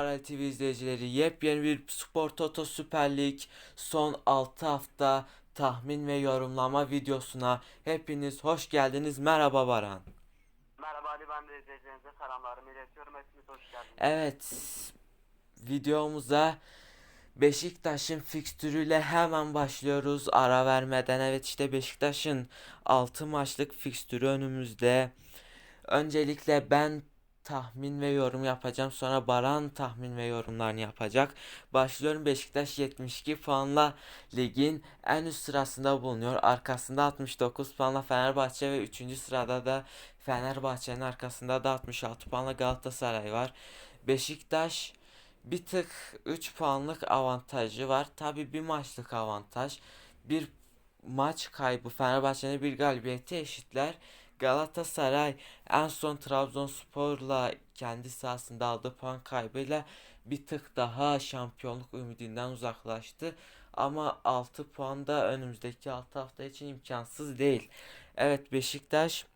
Aral TV izleyicileri yepyeni bir Spor Toto Süper Lig son 6 hafta tahmin ve yorumlama videosuna hepiniz hoş geldiniz. Merhaba Baran. Merhaba Ali ben de izleyicilerinize selamlarımı iletiyorum. Hepiniz hoş geldiniz. Evet videomuza Beşiktaş'ın fikstürüyle hemen başlıyoruz ara vermeden. Evet işte Beşiktaş'ın 6 maçlık fikstürü önümüzde. Öncelikle ben tahmin ve yorum yapacağım. Sonra Baran tahmin ve yorumlarını yapacak. Başlıyorum Beşiktaş 72 puanla ligin en üst sırasında bulunuyor. Arkasında 69 puanla Fenerbahçe ve 3. sırada da Fenerbahçe'nin arkasında da 66 puanla Galatasaray var. Beşiktaş bir tık 3 puanlık avantajı var. Tabi bir maçlık avantaj. Bir maç kaybı Fenerbahçe'nin bir galibiyeti eşitler. Galatasaray en son Trabzonspor'la kendi sahasında aldığı puan kaybıyla bir tık daha şampiyonluk ümidinden uzaklaştı. Ama 6 puan da önümüzdeki 6 hafta için imkansız değil. Evet Beşiktaş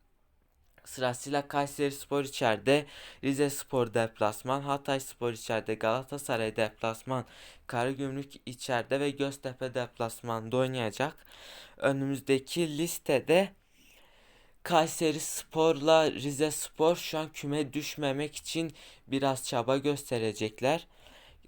Sırasıyla Kayseri Spor içeride, Rize Spor deplasman, Hatay Spor içeride, Galatasaray deplasman, Karagümrük içeride ve Göztepe deplasmanda oynayacak. Önümüzdeki listede Kayseri Spor'la Rize Spor şu an küme düşmemek için biraz çaba gösterecekler.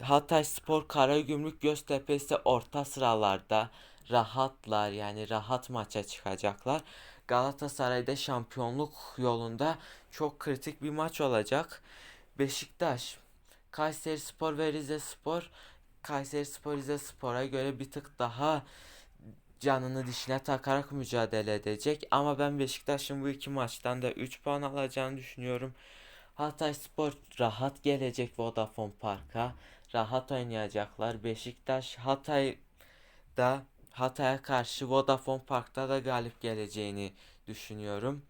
Hatay Spor, Karagümrük, Göztepe ise orta sıralarda rahatlar yani rahat maça çıkacaklar. Galatasaray'da şampiyonluk yolunda çok kritik bir maç olacak. Beşiktaş, Kayseri Spor ve Rize Spor Kayseri Spor Rize Spor'a göre bir tık daha canını dişine takarak mücadele edecek. Ama ben Beşiktaş'ın bu iki maçtan da 3 puan alacağını düşünüyorum. Hatay Spor rahat gelecek Vodafone Park'a. Rahat oynayacaklar. Beşiktaş Hatay'da Hatay'a karşı Vodafone Park'ta da galip geleceğini düşünüyorum.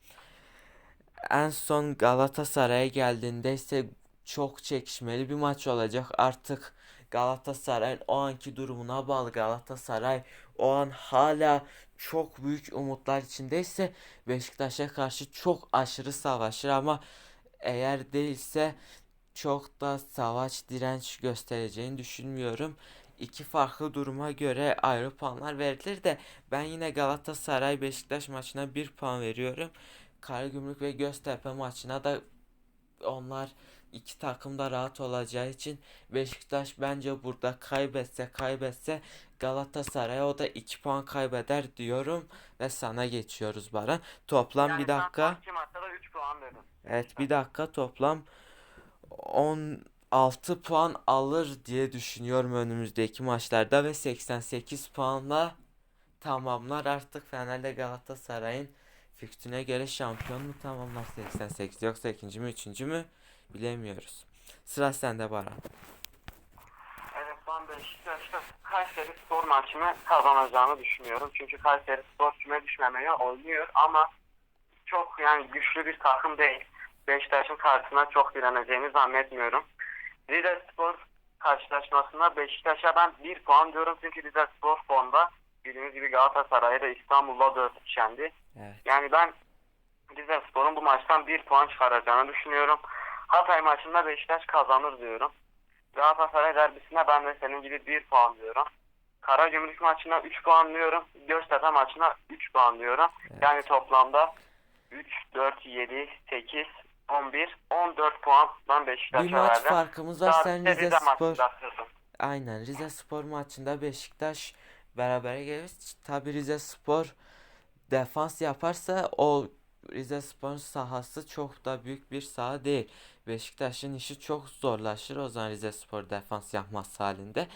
En son Galatasaray'a geldiğinde ise çok çekişmeli bir maç olacak. Artık Galatasaray'ın o anki durumuna bağlı. Galatasaray o an hala çok büyük umutlar içindeyse Beşiktaş'a karşı çok aşırı savaşır ama eğer değilse çok da savaş direnç göstereceğini düşünmüyorum. İki farklı duruma göre ayrı puanlar verilir de ben yine Galatasaray Beşiktaş maçına bir puan veriyorum. Karagümrük ve Göztepe maçına da onlar iki takım da rahat olacağı için Beşiktaş bence burada kaybetse kaybetse Galatasaray o da 2 puan kaybeder diyorum ve sana geçiyoruz Baran. Toplam Yani bir dakika. Ben iki maçta da 3 puan dedim. Evet bir dakika toplam 16 puan alır diye düşünüyorum önümüzdeki maçlarda ve 88 puanla tamamlar artık Fener'le Galatasaray'ın fikstürüne göre şampiyon mu tamamlar 88 yoksa ikinci mü üçüncü mü bilemiyoruz. Sıra sende Baran. Evet ben Beşiktaş'ta Kayseri Spor maçını kazanacağını düşünüyorum. Çünkü Kayseri Spor küme düşmemeye oynuyor ama çok yani güçlü bir takım değil. Beşiktaş'ın karşısına çok direneceğini zannetmiyorum. Rize Spor karşılaşmasında Beşiktaş'a ben 1 puan diyorum çünkü Rize Spor formda bildiğiniz gibi Galatasaray'a da İstanbul'da 4 yendi. Evet. Yani ben Rize Spor'un bu maçtan 1 puan çıkaracağını düşünüyorum. Hatay maçında Beşiktaş kazanır diyorum. Galatasaray derbisine ben de senin gibi 1 puan diyorum. Karagümrük maçına 3 puan diyorum. Göztepe maçına 3 puan diyorum. Evet. Yani toplamda 3, 4, 7, 8, 11, 14 puan ben Beşiktaş'a Bir maç verdim. farkımız var sen Rize Rize Spor. Aynen Rize Spor maçında Beşiktaş berabere gelir. Tabi Rize Spor defans yaparsa o Rize Spor'un sahası çok da büyük bir saha değil. Beşiktaş'ın işi çok zorlaşır o zaman Rize Spor defans yapması halinde.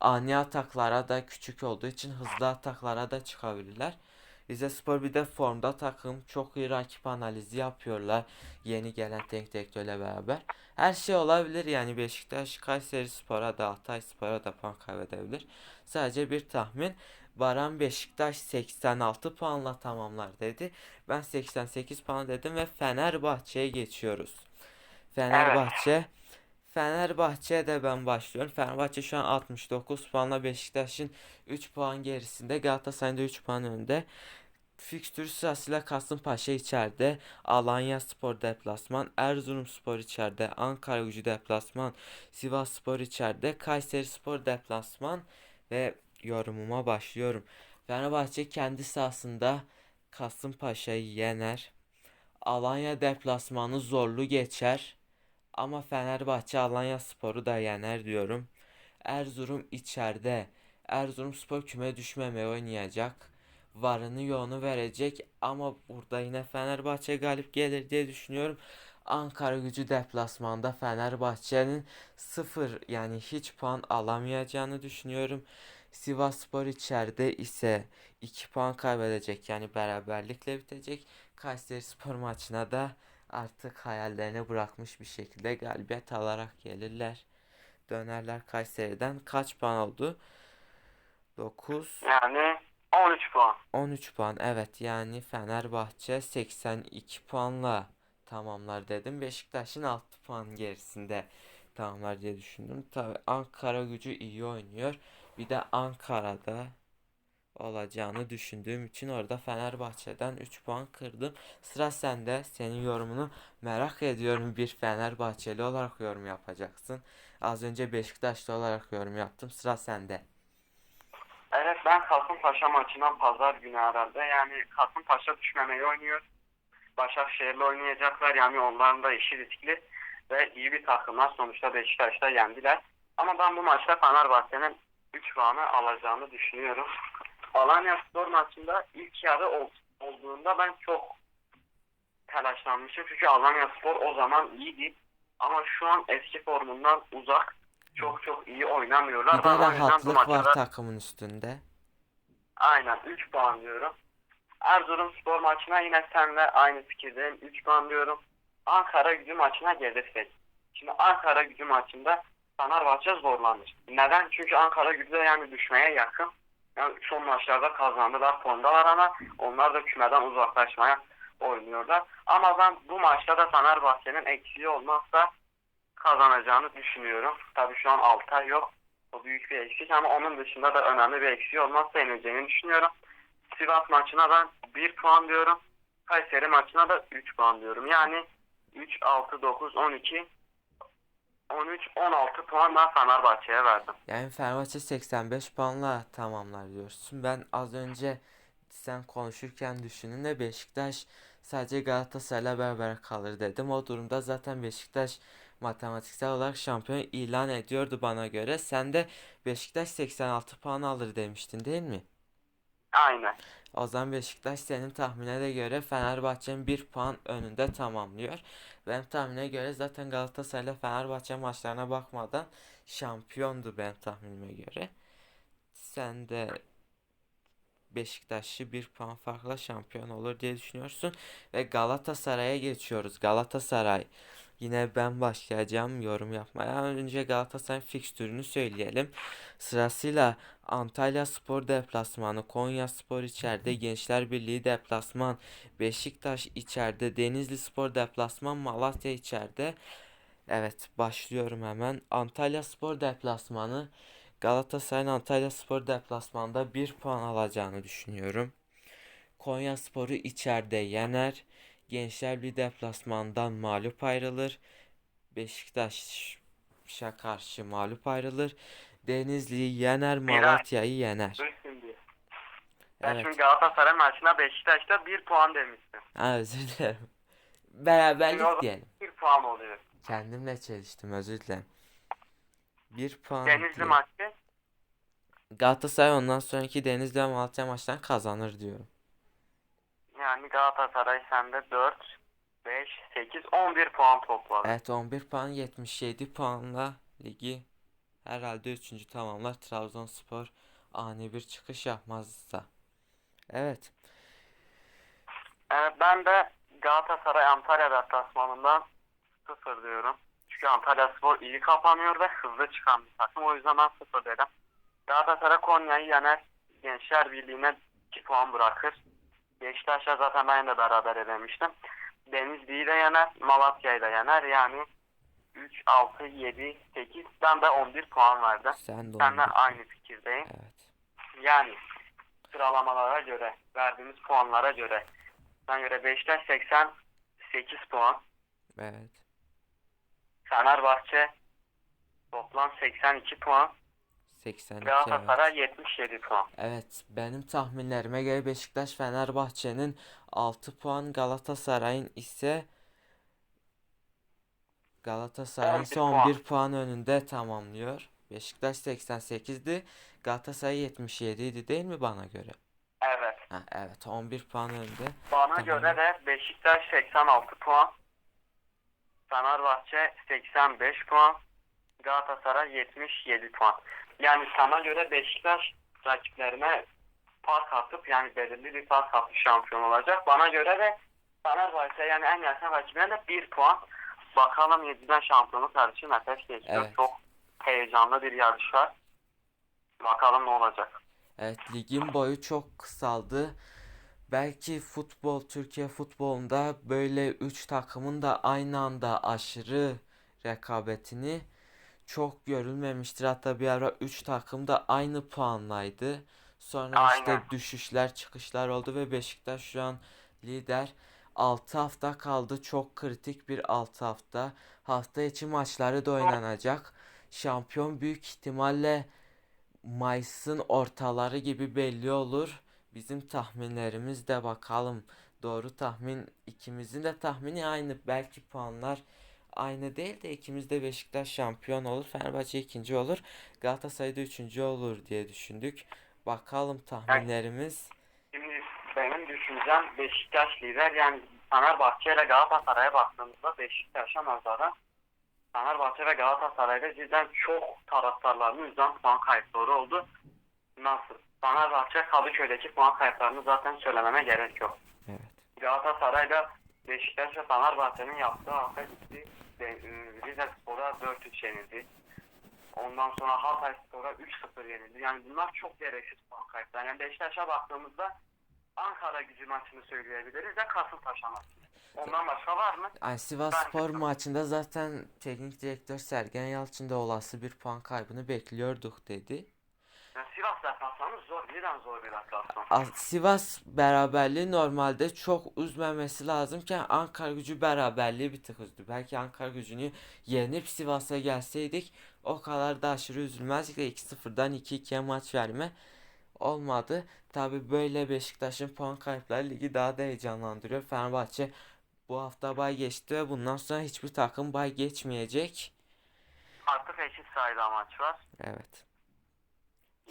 Ani ataklara da küçük olduğu için hızlı ataklara da çıkabilirler. Rize Spor bir de formda takım çok iyi rakip analizi yapıyorlar. Yeni gelen teknik direktörle beraber. Her şey olabilir yani Beşiktaş Kayseri Spor'a da Hatay Spor'a da puan kaybedebilir. Sadece bir tahmin. Baran Beşiktaş 86 puanla tamamlar dedi. Ben 88 puan dedim ve Fenerbahçe'ye geçiyoruz. Fenerbahçe Fenerbahçe'de ben başlıyorum. Fenerbahçe şu an 69 puanla Beşiktaş'ın 3 puan gerisinde. Galatasaray'ın da 3 puan önünde. fikstür sırasıyla Kasımpaşa içeride, Alanya Spor deplasman, Erzurumspor içeride, Ankara Gücü deplasman, Sivasspor içeride, Kayseri Spor deplasman ve yorumuma başlıyorum. Fenerbahçe kendi sahasında Kasımpaşa'yı yener. Alanya deplasmanı zorlu geçer. Ama Fenerbahçe Alanya Spor'u da yener diyorum. Erzurum içeride. Erzurumspor küme düşmemeye oynayacak. Varını yoğunu verecek ama burada yine Fenerbahçe galip gelir diye düşünüyorum. Ankara gücü deplasmanda Fenerbahçe'nin sıfır yani hiç puan alamayacağını düşünüyorum. Sivasspor içeride ise 2 puan kaybedecek yani beraberlikle bitecek. Kayserispor maçına da artık hayallerini bırakmış bir şekilde galibiyet alarak gelirler. Dönerler Kayseri'den kaç puan oldu? 9 Yani 13 puan. 13 puan evet yani Fenerbahçe 82 puanla tamamlar dedim. Beşiktaş'ın 6 puan gerisinde tamamlar diye düşündüm. Tabii Ankara gücü iyi oynuyor. Bir de Ankara'da olacağını düşündüğüm için orada Fenerbahçe'den 3 puan kırdım. Sıra sende. Senin yorumunu merak ediyorum. Bir Fenerbahçeli olarak yorum yapacaksın. Az önce Beşiktaşlı olarak yorum yaptım. Sıra sende. Evet ben Kasımpaşa maçından pazar günü herhalde. Yani Kasımpaşa düşmemeyi oynuyor. Başakşehir'le oynayacaklar. Yani onların da işi riskli ve iyi bir takımlar. Sonuçta Beşiktaş'ta yendiler. Ama ben bu maçta Fenerbahçe'nin 3 puanı alacağını düşünüyorum. Alanya Spor maçında ilk yarı ol- olduğunda ben çok telaşlanmışım. Çünkü Alanya Spor o zaman iyiydi. Ama şu an eski formundan uzak. Çok çok iyi oynamıyorlar. Bir de rahatlık var takımın üstünde. Aynen 3 puan diyorum. Erzurum spor maçına yine seninle aynı fikirdeyim. 3 puan diyorum. Ankara gücü maçına gelirsek. Şimdi Ankara gücü maçında Fenerbahçe zorlanır. Neden? Çünkü Ankara gücü de yani düşmeye yakın. Yani son maçlarda kazandılar, fondalar ama onlar da kümeden uzaklaşmaya oynuyorlar. Ama ben bu maçta da Fenerbahçe'nin eksiği olmazsa kazanacağını düşünüyorum. Tabii şu an Altay yok. O büyük bir eksik ama onun dışında da önemli bir eksiği olmazsa yenileceğini düşünüyorum. Sivas maçına ben 1 puan diyorum. Kayseri maçına da 3 puan diyorum. Yani 3, 6, 9, 12, 13, 16 puan ben Fenerbahçe'ye verdim. Yani Fenerbahçe 85 puanla tamamlar diyorsun. Ben az önce sen konuşurken düşündüm de Beşiktaş sadece Galatasaray'la beraber kalır dedim. O durumda zaten Beşiktaş matematiksel olarak şampiyon ilan ediyordu bana göre. Sen de Beşiktaş 86 puan alır demiştin değil mi? Aynen. O zaman Beşiktaş senin tahmine de göre Fenerbahçe'nin 1 puan önünde tamamlıyor. Benim tahmine göre zaten Galatasaray'la Fenerbahçe maçlarına bakmadan şampiyondu benim tahminime göre. Sen de Beşiktaş'ı 1 puan farkla şampiyon olur diye düşünüyorsun. Ve Galatasaray'a geçiyoruz. Galatasaray. Yine ben başlayacağım yorum yapmaya. Önce Galatasaray'ın fikstürünü söyleyelim. Sırasıyla Antalya Spor deplasmanı, Konya Spor içeride, Gençler Birliği deplasman, Beşiktaş içeride, Denizli Spor deplasman, Malatya içeride. Evet, başlıyorum hemen. Antalya Spor deplasmanı, Galatasaray'ın Antalya Spor deplasmanda 1 puan alacağını düşünüyorum. Konya Spor'u içeride yener. Gençler Birliği deplasmandan mağlup ayrılır. Beşiktaş'a karşı mağlup ayrılır. Denizli'yi yener, Malatya'yı yener. Ben Evet. şimdi Galatasaray maçına Beşiktaş'ta 1 puan demiştim. Ha, özür dilerim. Beraberlik Yok. diyelim. 1 puan oluyor. Kendimle çeliştim özür dilerim. Bir puan Denizli diye. maçı Galatasaray ondan sonraki Denizli ve Malatya maçtan kazanır diyorum. Yani Galatasaray sende 4, 5, 8, 11 puan topladı. Evet 11 puan 77 puanla ligi herhalde 3. tamamlar. Trabzonspor ani bir çıkış yapmazsa. Evet. Evet, ben de Galatasaray Antalya deplasmanından 0 diyorum. Çünkü Antalya Spor iyi kapanıyor ve hızlı çıkan bir takım. O yüzden ben 0 dedim. Galatasaray Konya'yı yener. Gençler Birliği'ne 2 puan bırakır. Beşiktaş'a zaten ben de beraber edemiştim. Denizli'yi de yener. Malatya'yı da yener. Yani 3, 6, 7, 8. Ben de 11 puan verdim. Sen de 11. aynı fikirdeyim. Evet. Yani sıralamalara göre, verdiğimiz puanlara göre, ben göre Beşiktaş 88 puan, Evet. Fenerbahçe toplam 82 puan, 82 evet. Galatasaray 77 puan. Evet, benim tahminlerime göre Beşiktaş Fenerbahçe'nin 6 puan, Galatasaray'ın ise Galatasaray'ın ise 11 puan. 11 puan önünde tamamlıyor. Beşiktaş 88'di, Galatasaray 77 idi değil mi bana göre? Evet. Ha, evet, 11 puan önde. Bana Tamam. göre de Beşiktaş 86 puan, Fenerbahçe 85 puan, Galatasaray 77 puan. Yani sana göre Beşiktaş rakiplerine fark atıp yani belirli bir fark atıp şampiyon olacak. Bana göre de Fenerbahçe yani en yakın rakibine de 1 puan. Bakalım 7'den şampiyonluk yarışı nefes geçiyor. Evet. Çok heyecanlı bir yarış var. Bakalım ne olacak. Evet, ligin boyu çok kısaldı. Belki futbol, Türkiye futbolunda böyle 3 takımın da aynı anda aşırı rekabetini çok görülmemiştir. Hatta bir ara 3 takım da aynı puanlaydı. Sonra işte Aynen. düşüşler, çıkışlar oldu ve Beşiktaş şu an lider. 6 hafta kaldı. Çok kritik bir 6 hafta. Hafta içi maçları da oynanacak. Şampiyon büyük ihtimalle Mayıs'ın ortaları gibi belli olur. Bizim tahminlerimiz de bakalım. Doğru tahmin ikimizin de tahmini aynı. Belki puanlar aynı değil de ikimiz de Beşiktaş şampiyon olur. Fenerbahçe ikinci olur. Galatasaray da üçüncü olur diye düşündük. Bakalım tahminlerimiz. Şimdi benim düşüncem Beşiktaş lider yani Fenerbahçe ile Galatasaray'a baktığımızda Beşiktaş'a nazaran Fenerbahçe ve Galatasaray'da cidden çok taraftarlarının yüzden puan kayıpları oldu. Nasıl? Fenerbahçe Kadıköy'deki puan kayıplarını zaten söylememe gerek yok. Evet. Galatasaray'da Beşiktaş ve Fenerbahçe'nin yaptığı hafta gitti. De, e, Rize Spor'a 4-3 yenildi. Ondan sonra Hatay Spor'a 3-0 yenildi. Yani bunlar çok gereksiz puan kayıpları. Yani Beşiktaş'a baktığımızda Ankara gücü maçını söyleyebiliriz ve Kasımpaşa maçı. Ondan başka var mı? Ay Sivasspor maçında zaten teknik direktör Sergen Yalçın da olası bir puan kaybını bekliyorduk dedi. Yani Sivas deplasmanı zor, birden zor bir deplasman. Sivas beraberliği normalde çok üzmemesi lazımken Ankara gücü beraberliği bir tık üzdü. Belki Ankara gücünü yenip Sivas'a gelseydik o kadar da aşırı üzülmezdik de 2-0'dan 2-2'ye maç verme olmadı. Tabi böyle Beşiktaş'ın puan kayıpları ligi daha da heyecanlandırıyor. Fenerbahçe bu hafta bay geçti ve bundan sonra hiçbir takım bay geçmeyecek. Artık eşit sayıda maç var. Evet.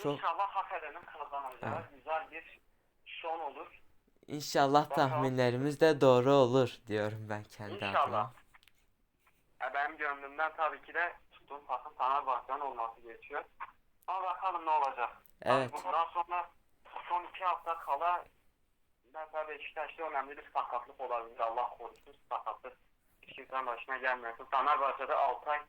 Çok- İnşallah hak edenin kazanacağı Evet. güzel bir son olur. İnşallah Bakalım. tahminlerimiz de doğru olur diyorum ben kendi İnşallah. adıma. Ya benim gönlümden tabii ki de tuttuğum takım Fenerbahçe'nin olması geçiyor. Ama bakalım ne olacak. Evet. Tabii bundan sonra son iki hafta kala mesela Beşiktaş'ta önemli bir sakatlık olabilir. Allah korusun sakatlık. Hiç kimsenin başına gelmesin. Fenerbahçe'de Altay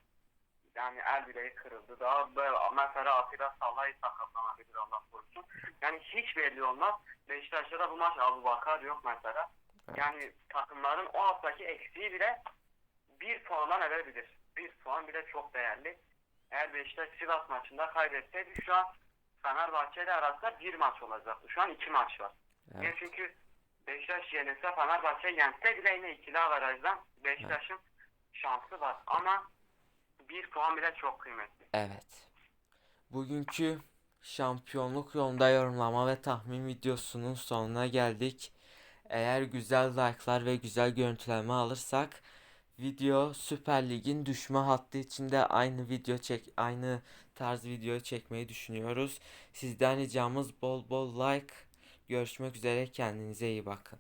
yani el bileği kırıldı. Daha böyle mesela Atilla Salah'ı sakatlanabilir Allah korusun. Yani hiç belli olmaz. Beşiktaş'ta da bu maç Abu Bakar yok mesela. Evet. Yani takımların o haftaki eksiği bile bir puandan edebilir. Bir puan bile çok değerli. Eğer Beşiktaş Sivas maçında kaybetseydi şu an Fenerbahçe ile arasında bir maç olacaktı. Şu an iki maç var. Evet. Yani çünkü Beşiktaş yenilse Fenerbahçe yense bile yine ikili averajdan Beşiktaş'ın şansı var. Ama bir puan bile çok kıymetli. Evet. Bugünkü şampiyonluk yolunda yorumlama ve tahmin videosunun sonuna geldik. Eğer güzel like'lar ve güzel görüntüleme alırsak video Süper Lig'in düşme hattı içinde aynı video çek aynı tarz video çekmeyi düşünüyoruz. Sizden ricamız bol bol like. Görüşmek üzere kendinize iyi bakın.